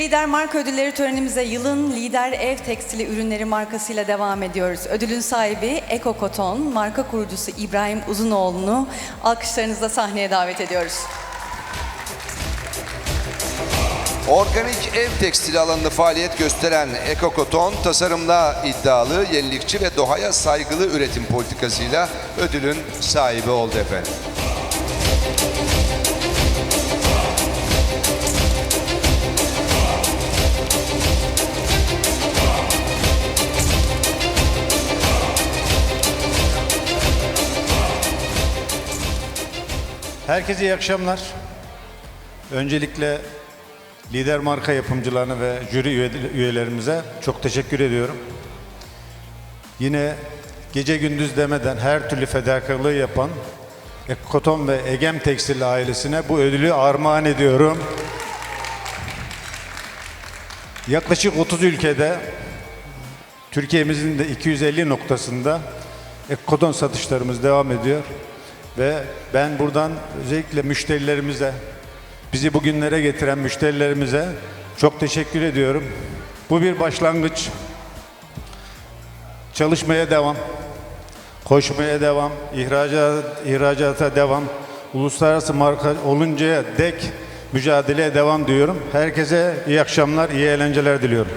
Lider Marka Ödülleri törenimize yılın lider ev tekstili ürünleri markasıyla devam ediyoruz. Ödülün sahibi Eko Koton, marka kurucusu İbrahim Uzunoğlu'nu alkışlarınızla sahneye davet ediyoruz. Organik ev tekstili alanında faaliyet gösteren Ekokoton, tasarımda iddialı, yenilikçi ve doğaya saygılı üretim politikasıyla ödülün sahibi oldu efendim. Herkese iyi akşamlar. Öncelikle lider marka yapımcılarına ve jüri üye- üyelerimize çok teşekkür ediyorum. Yine gece gündüz demeden her türlü fedakarlığı yapan Ekoton ve Egem Tekstil ailesine bu ödülü armağan ediyorum. Yaklaşık 30 ülkede Türkiye'mizin de 250 noktasında Ekoton satışlarımız devam ediyor. Ve ben buradan özellikle müşterilerimize, bizi bugünlere getiren müşterilerimize çok teşekkür ediyorum. Bu bir başlangıç. Çalışmaya devam, koşmaya devam, ihracat, ihracata devam, uluslararası marka oluncaya dek mücadeleye devam diyorum. Herkese iyi akşamlar, iyi eğlenceler diliyorum.